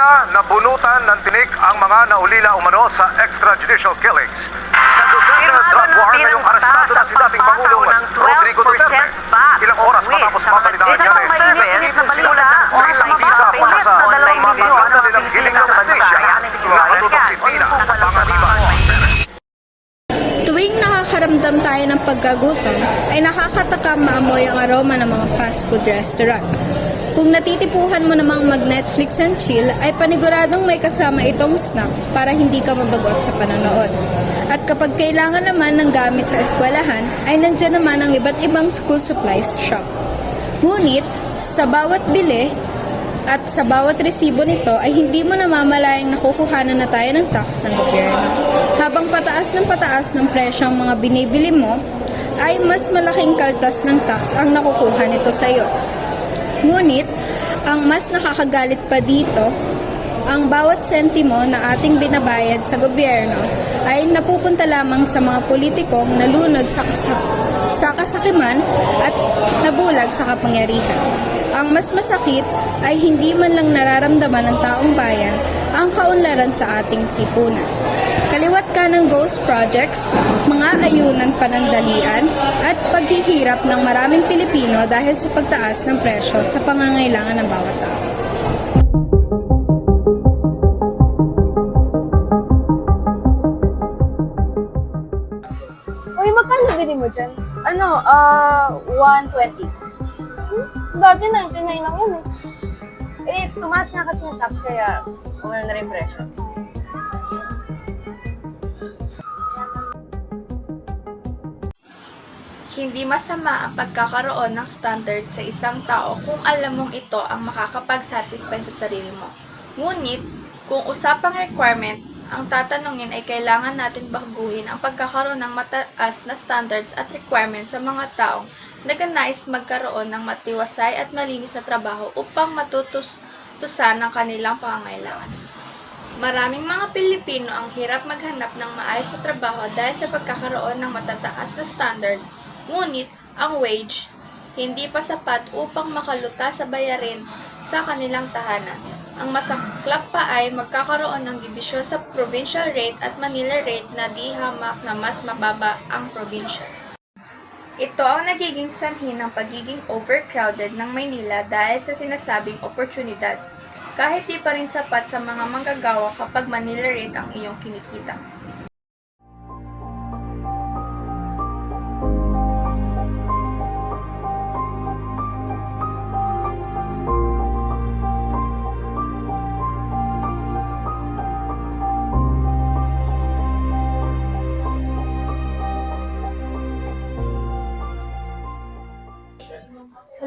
Manila, nabunutan ng tinik ang mga naulila umano sa extrajudicial killings. Sa Duterte drug ng war ngayong bilang arestado na si dating ang Pangulong ng Rodrigo 12% Duterte. Ilang oras matapos Isa niya na balita sa isang visa Mainit para sa sa dalawang mga ng nilang giling ng justisya. ang Nakatutok si. Tina yung sa panganiban. Tuwing nakakaramdam tayo ng pagkagutom, ay nakakatakam maamoy ang aroma ng mga fast food restaurant. Kung natitipuhan mo namang mag-Netflix and chill, ay paniguradong may kasama itong snacks para hindi ka mabagot sa panonood. At kapag kailangan naman ng gamit sa eskwelahan, ay nandyan naman ang iba't ibang school supplies shop. Ngunit, sa bawat bili, at sa bawat resibo nito ay hindi mo namamalayang nakukuhanan na tayo ng tax ng gobyerno. Habang pataas ng pataas ng presyo ang mga binibili mo, ay mas malaking kaltas ng tax ang nakukuha nito sa iyo. Ngunit, ang mas nakakagalit pa dito, ang bawat sentimo na ating binabayad sa gobyerno ay napupunta lamang sa mga politikong nalunod sa, sa kasakiman at nabulag sa kapangyarihan. Ang mas masakit ay hindi man lang nararamdaman ng taong bayan ang kaunlaran sa ating lipunan. Kaliwat ka ng ghost projects, mga ayunan panandalian, at paghihirap ng maraming Pilipino dahil sa pagtaas ng presyo sa pangangailangan ng bawat tao. Uy, magkano bili mo dyan? Ano, ah, 120. Dati 99 lang yun eh. Eh, tumaas nga kasi yung tax kaya umano na rin presyo. Hindi masama ang pagkakaroon ng standard sa isang tao kung alam mong ito ang makakapag-satisfy sa sarili mo. Ngunit, kung usapang requirement, ang tatanungin ay kailangan natin baguhin ang pagkakaroon ng mataas na standards at requirements sa mga taong nagnanais magkaroon ng matiwasay at malinis na trabaho upang matutusan ang kanilang pangangailangan. Maraming mga Pilipino ang hirap maghanap ng maayos na trabaho dahil sa pagkakaroon ng matataas na standards, ngunit ang wage hindi pa sapat upang makaluta sa bayarin sa kanilang tahanan. Ang masaklap pa ay magkakaroon ng dibisyon sa provincial rate at Manila rate na di hamak na mas mababa ang probinsya. Ito ang nagiging sanhi ng pagiging overcrowded ng Maynila dahil sa sinasabing oportunidad. Kahit di pa rin sapat sa mga manggagawa kapag Manila rate ang iyong kinikita.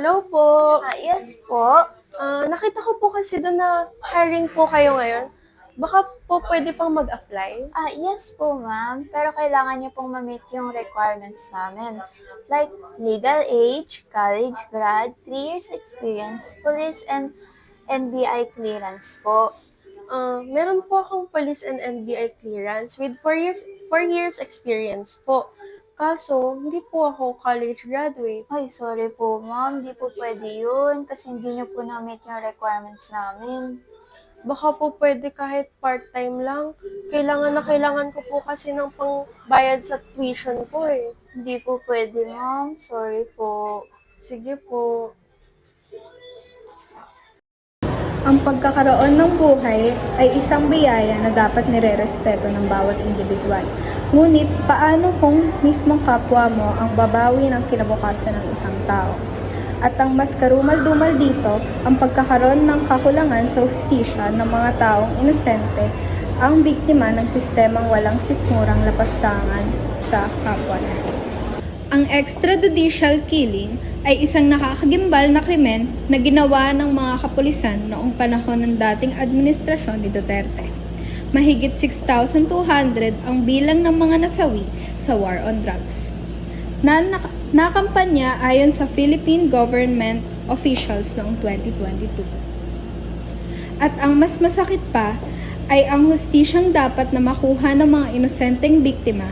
Hello po. Ah, yes po. Ah, nakita ko po kasi doon na hiring po kayo ngayon. Baka po pwede pang mag-apply. Ah, yes po, ma'am. Pero kailangan niyo pong ma-meet yung requirements namin. Like, legal age, college grad, 3 years experience, police and NBI clearance po. Ah, meron po akong police and NBI clearance with 4 years 4 years experience po. Kaso, hindi po ako college graduate. Ay, sorry po, ma'am. Di po pwede yun kasi hindi niyo po na-meet yung requirements namin. Baka po pwede kahit part-time lang. Kailangan na kailangan ko po kasi ng pangbayad sa tuition ko eh. Hindi po pwede, ma'am. Sorry po. Sige po. Ang pagkakaroon ng buhay ay isang biyaya na dapat nirerespeto ng bawat individual. Ngunit paano kung mismong kapwa mo ang babawi ng kinabukasan ng isang tao? At ang mas karumal-dumal dito, ang pagkakaroon ng kakulangan sa hustisya ng mga taong inosente ang biktima ng sistemang walang sikmurang lapastangan sa kapwa natin. Ang extrajudicial killing ay isang nakakagimbal na krimen na ginawa ng mga kapulisan noong panahon ng dating administrasyon ni Duterte. Mahigit 6,200 ang bilang ng mga nasawi sa war on drugs. Na nak- nakampanya ayon sa Philippine government officials noong 2022. At ang mas masakit pa ay ang hustisyang dapat na makuha ng mga inosenteng biktima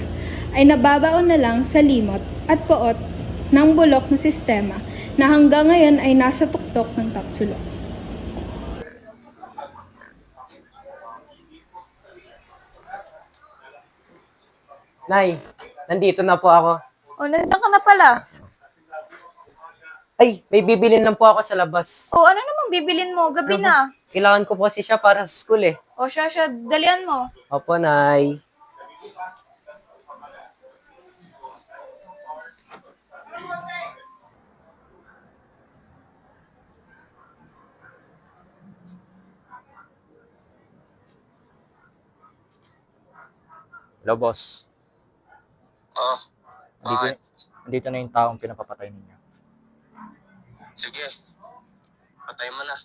ay nababaon na lang sa limot at poot ng bulok na sistema na hanggang ngayon ay nasa tuktok ng tatsulok. Nay, nandito na po ako. Oh, nandiyan ka na pala. Ay, may bibilin lang po ako sa labas. Oh, ano namang bibilin mo? Gabi Ano na. Kailangan ko po kasi siya para sa school eh. Oh, siya, siya, dalian mo. Opo, Nay. Hello, boss. Oh, Andito, bakit? andito na yung taong pinapapatay ninyo. Sige. Patay mo na.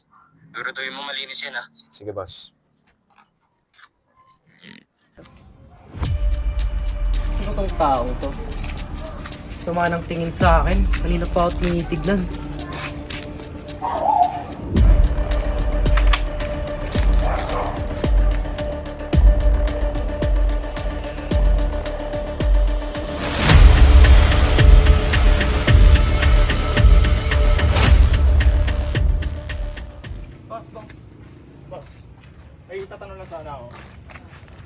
Duruduhin mo malinis yan, ha? Sige, boss. Sino tong taong to? Sama ng tingin sa akin. Kanina pa ako tinitignan. Tatanong lang sana ako.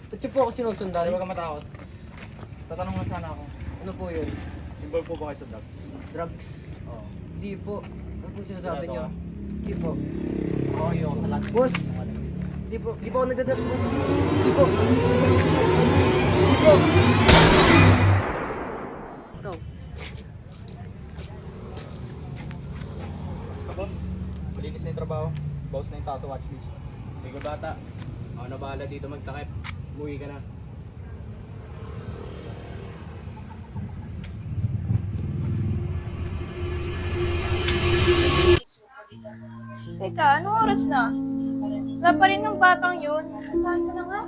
Ba't niyo po ako sinusundan? Huwag kang matakot. Tatanong lang sana ako. Ano po yun? Involved po ba kayo sa drugs? Drugs? Oo. Hindi po. Ano po sinasabi niyo? Hindi po. Oo, oh, yung sa lahat. Boss! Hindi po. Hindi po ako nagda-drugs, boss. Hindi po. Hindi po. Ikaw. Basta boss, malinis na yung trabaho. Boss na yung tao sa watchlist. Ikaw bata. Ako na dito magtakip. Umuwi ka na. Teka, anong oras na? Wala pa rin ng batang yun. Saan mo na nga?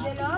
Hello?